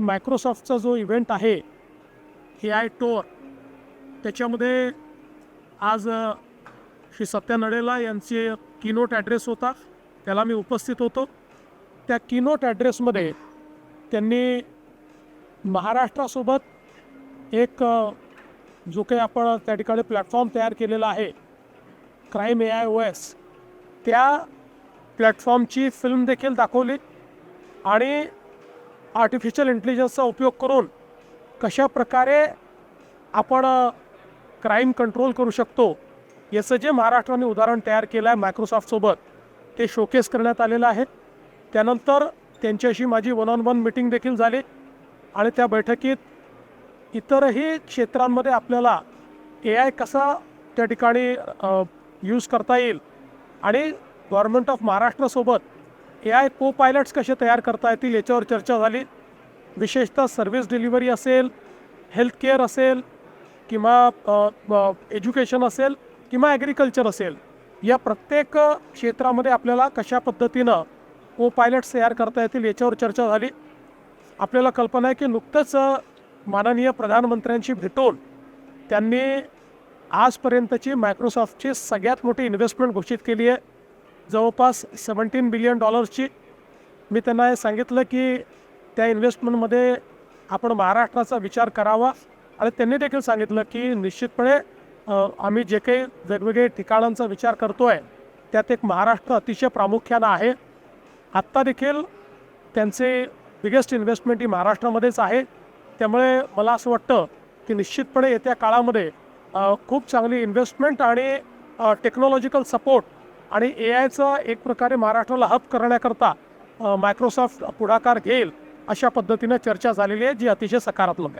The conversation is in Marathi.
मायक्रोसॉफ्टचा जो इव्हेंट आहे ए आय टोअर त्याच्यामध्ये आज श्री सत्या नडेला यांचे कीनोट ॲड्रेस होता. त्याला मी उपस्थित होतो. त्या कीनोट ॲड्रेसमध्ये त्यांनी महाराष्ट्रासोबत एक जो काही आपण त्या ठिकाणी प्लॅटफॉर्म तयार केलेला आहे crime A I O S त्या प्लॅटफॉर्मची फिल्म देखील दाखवली. आणि आर्टिफिशियल इंटेलिजन्सचा उपयोग करून कशा प्रकारे आपण क्राईम कंट्रोल करू शकतो याचं जे महाराष्ट्राने उदाहरण तयार केलं आहे मायक्रोसॉफ्टसोबत ते शोकेस करण्यात आलेलं आहे. त्यानंतर त्यांच्याशी माझी वन ऑन वन मिटिंग देखील झाली आणि त्या बैठकीत इतरही क्षेत्रांमध्ये आपल्याला ए आय कसा त्या ठिकाणी यूज करता येईल आणि गव्हर्नमेंट ऑफ महाराष्ट्रासोबत ए आय को पायलट्स कसे तयार करता येतील याच्यावर चर्चा झाली. विशेषतः सर्व्हिस डिलिव्हरी असेल हेल्थ केअर असेल किंवा एज्युकेशन असेल किंवा ॲग्रिकल्चर असेल. या प्रत्येक क्षेत्रामध्ये आपल्याला कशा पद्धतीनं को पायलट्स तयार करता येतील याच्यावर चर्चा झाली. आपल्याला कल्पना आहे की नुकतंच माननीय प्रधानमंत्र्यांशी भेटून त्यांनी आजपर्यंतची मायक्रोसॉफ्टची सगळ्यात मोठी इन्व्हेस्टमेंट घोषित केली आहे. जवळपास सेवन्टीन बिलियन डॉलर्सची मी त्यांना हे सांगितलं की त्या इन्व्हेस्टमेंटमध्ये आपण महाराष्ट्राचा विचार करावा. आणि त्यांनी देखील सांगितलं की निश्चितपणे आम्ही जे काही वेगवेगळे ठिकाणांचा विचार करतो आहे त्यात एक महाराष्ट्र अतिशय प्रामुख्यानं आहे. आत्ता देखील त्यांचे बिगेस्ट इन्व्हेस्टमेंट ही महाराष्ट्रामध्येच आहे. त्यामुळे मला असं वाटतं की निश्चितपणे येत्या काळामध्ये खूप चांगली इन्व्हेस्टमेंट आणि टेक्नॉलॉजिकल सपोर्ट आणि ए आयचा एक प्रकारे महाराष्ट्राला हब करण्याकरता मायक्रोसॉफ्ट पुढाकार घेईल अशा पद्धतीनं चर्चा झालेली आहे जी अतिशय सकारात्मक आहे.